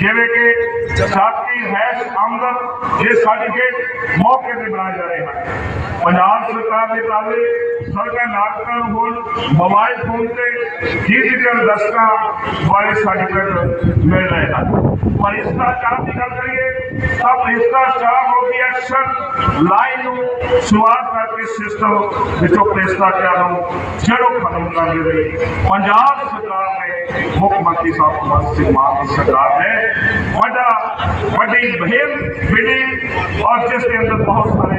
جیسے کہ ساتھی حیث آمدن یہ سرٹیفکیٹ موقع سے بنائے جا رہے ہیں موبائل فون سے ڈیجیٹل دستکار بارے سکتا ہے سسٹم دیکھوں ختم کر دیں سرکار نے مکمل مانکارے اور جس کے اندر بہت سارے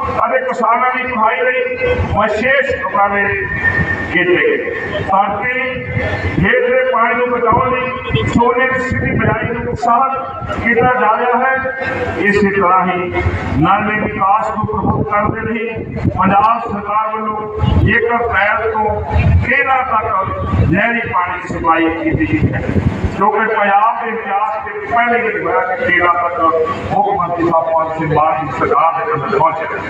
کھائی لوگ ہے اسی طرح ہی اپریل کو سپلائی کیونکہ پہلے ہوا کہ پہنچے ہیں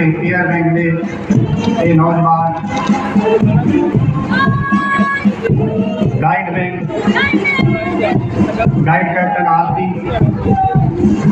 انڈیا بینک نے یہ نوجوان گائیڈ بینک گائیڈ کیپٹن آل تھی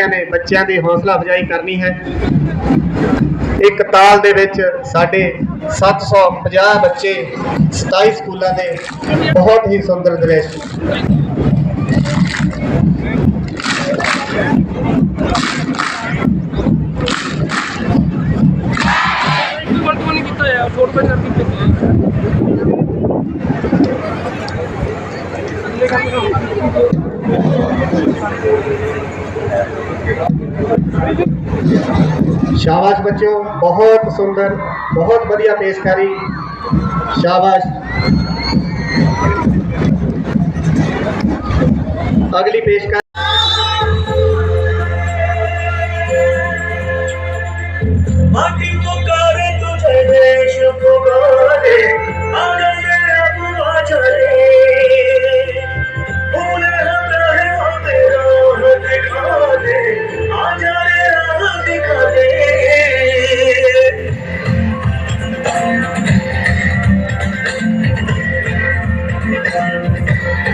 ਸਾਰਿਆਂ ਨੇ ਬੱਚਿਆਂ ਦੀ ਹੌਸਲਾ ਅਫਜ਼ਾਈ ਕਰਨੀ ਹੈ ਇੱਕ ਤਾਲ ਦੇ ਵਿੱਚ ਸਾਡੇ 750 ਬੱਚੇ 27 ਸਕੂਲਾਂ ਦੇ ਬਹੁਤ ਹੀ ਸੁੰਦਰ ਦ੍ਰਿਸ਼ شاباش بچوں بہت سندر بہت بڑی پیشکاری شاباش اگلی پیشکاری Thank you.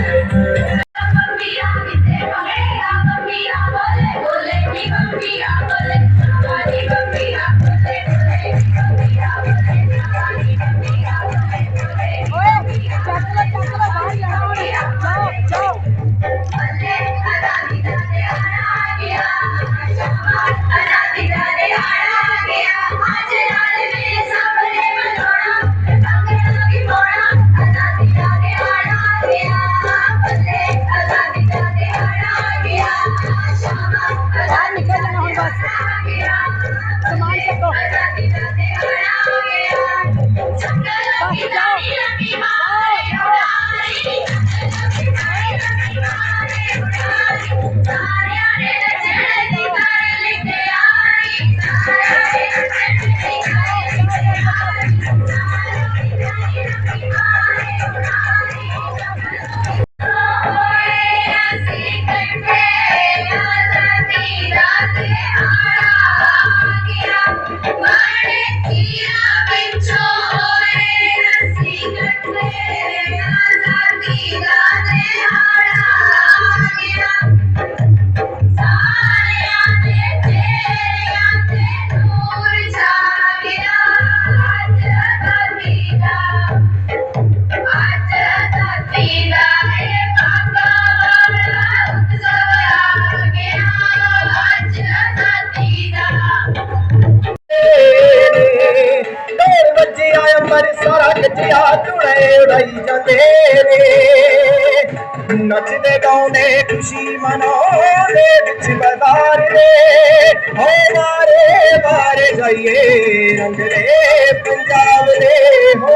ਨੱਚਿਆ ਝੂੜੇ ਉਡਾਈ ਜਾਂਦੇ ਰੇ ਨੱਚਦੇ ਗਾਉਂਦੇ ਖੁਸ਼ੀ ਮਨਾਉਂਦੇ ਵਿੱਚ ਬਾਜ਼ਾਰ ਦੇ ਹੋ ਮਾਰੇ ਮਾਰੇ ਜਾਈਏ ਰੰਗ ਦੇ ਪੰਜਾਬ ਦੇ ਹੋ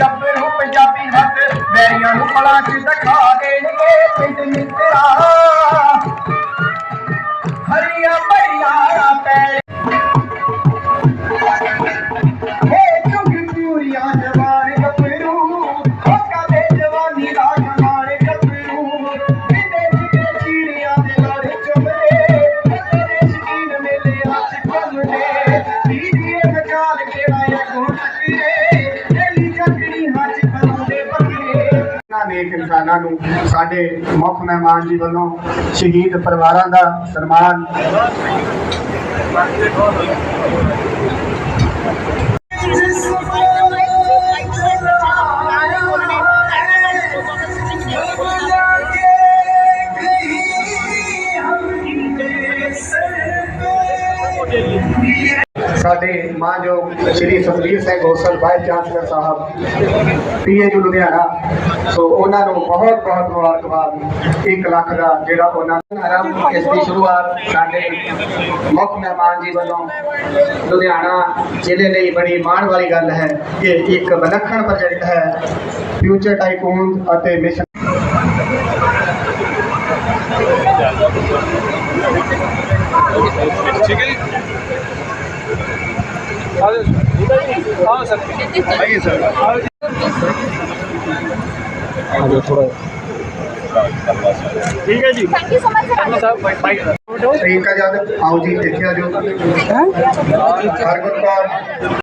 पंजाबी हथा ਭੈਣਾਂ ਨੂੰ ਸਾਡੇ ਮੁੱਖ ਮਹਿਮਾਨ ਜੀ ਵੱਲੋਂ ਸ਼ਹੀਦ ਪਰਿਵਾਰਾਂ ਦਾ ਸਨਮਾਨ This is Shri Satbir Singh Gosal vice chancellor صاحب پی ایچ لا سو انہوں نے بہت بہت مبارکباد ایک لکھ کا اس کی شروعات جی وجہ لا ضلعے بڑی مان والی گل ہے کہ ایک ولک پروجیکٹ ہے فیوچر تھوڑا ٹھیک ہے جی ٹھیک آؤ جی ہاں؟ آ جاؤ